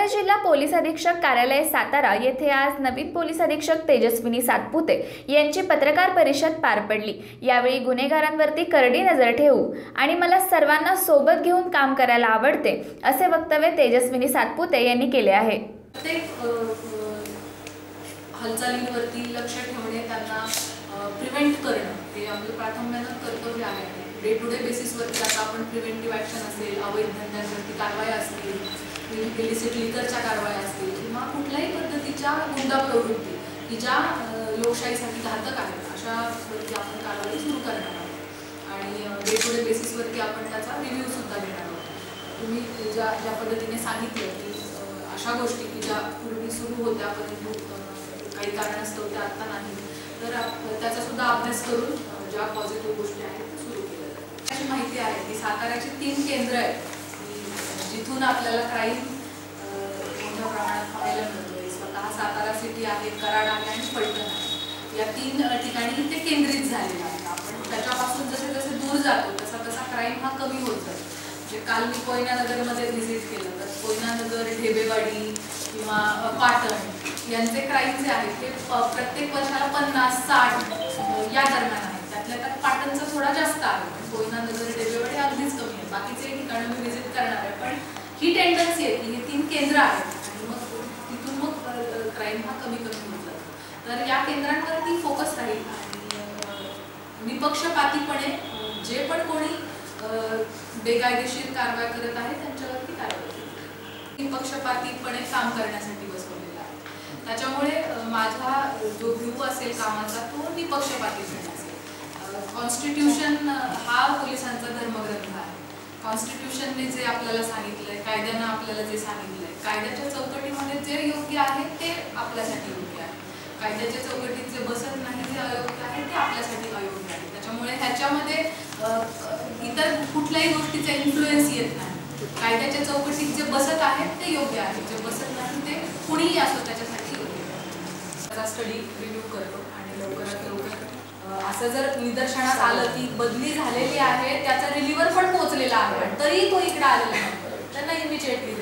सातारा जिल्हा पोलीस अधीक्षक कार्यालय सातारा येथे आज नवीन पोलीस अधीक्षक तेजस्विनी सातपुते यांची पत्रकार परिषद पार पडली. यावेळी गुन्हेगारांवरती करडी नजर ठेवू आणि मला सर्वांना सोबत घेऊन काम करायला आवडते असे वक्तव्य तेजस्विनी सातपुते यांनी केले आहे. हालचालींवरती लक्ष ठेवणे त्यांना प्रिव्हेंट करणं हे आपलं प्राथम्यानं कर्तव्य आहे. डे टू डे बेसिसवरती आता आपण प्रिव्हेंटिव्ह ॲक्शन असेल अवैध धंद्यांवरती कारवाया असतील इलिसिट लिकरच्या कारवाया असतील किंवा कुठल्याही पद्धतीच्या गुंडा प्रवृत्ती की ज्या लोकशाहीसाठी घातक आहेत अशा वरती आपण कारवाई सुरू करणार आहोत. आणि डे टू डे बेसिसवरती आपण त्याचा रिव्ह्यू सुद्धा घेणार आहोत. तुम्ही ज्या ज्या पद्धतीने सांगितलं की अशा गोष्टी की ज्या पूर्वी सुरू होत्या परंतु अ, काही कारणास्तव त्या आत्ता नाही तर त्याचासुद्धा अभ्यास करून ज्या पॉझिटिव्ह गोष्टी आहेत सुरू केल्या अशी माहिती आहे की साताऱ्याची तीन केंद्र आहेत. की आपल्याला क्राईम मोठ्या प्रमाणात पाहायला मिळतोय. स्वतः सातारा सिटी आहे कराड आहे आणि फलटण आहे. या तीन ठिकाणी ते केंद्रित झालेलं आहे. आपण त्याच्यापासून जसे जसे दूर जातो तसा तसा क्राईम हा कमी होत जातो. म्हणजे काल मी कोयनानगरमध्ये व्हिजिट केलं तर कोयनानगर ढेबेवाडी किंवा पाटण यांचे क्राईम जे आहेत ते प्रत्येक वर्षाला पन्नास साठ या दरम्यान आहेत. त्यातल्या त्यात पाटणचा थोडा जास्त आहे. पण कोयना नगर ढेबेवाडी अगदीच कमी आहे. बाकीचे ठिकाणं मी व्हिजिट करणार आहे. पण ही टेंडन्सी आहे की हे तीन केंद्र आहेत. आणि मग तिथून मग क्राईम हा कमी कमी होत जातो. तर या केंद्रांवरती फोकस राहील. आणि निपक्षपातीपणे जे पण कोणी बेकायदेशीर कारवाई करत आहे त्यांच्यावरती कारवाई केली. निपक्षपातीपणे काम करण्यासाठी बसवलेला आहे. त्याच्यामुळे माझा जो व्ह्यू असेल कामाचा तो निपक्षपातीपणे असेल. कॉन्स्टिट्यूशन हा पोलिसांचा धर्मग्रंथ आहे. कॉन्स्टिट्यूशनने जे आपल्याला सांगितलंय कायद्यानं आपल्याला जे सांगितलंय कायद्याच्या चौकटीमध्ये जे योग्य आहे ते आपल्यासाठी योग्य आहे. कायद्याच्या चौकटीत जे बसत नाही जे अयोग्य आहे ते आपल्यासाठी अयोग्य आहे. त्याच्यामुळे ह्याच्यामध्ये इतर कुठल्याही गोष्टीचा इन्फ्लुएन्स येत नाही. कायद्याच्या चौकटीत जे बसत आहेत ते योग्य आहे. जे बसत नाही ते कुणीही असो त्याच्यासाठी योग्य आहे. त्याचा स्टडी रिव्ह्यू करतो आणि लवकरात लवकर असं जर निदर्शनास आलं की बदली झालेली आहे त्याचा रिलीवर पण पोहोचलेला आहे. तरी तो इकडे आलेला नाही त्यांना इमिजिएटली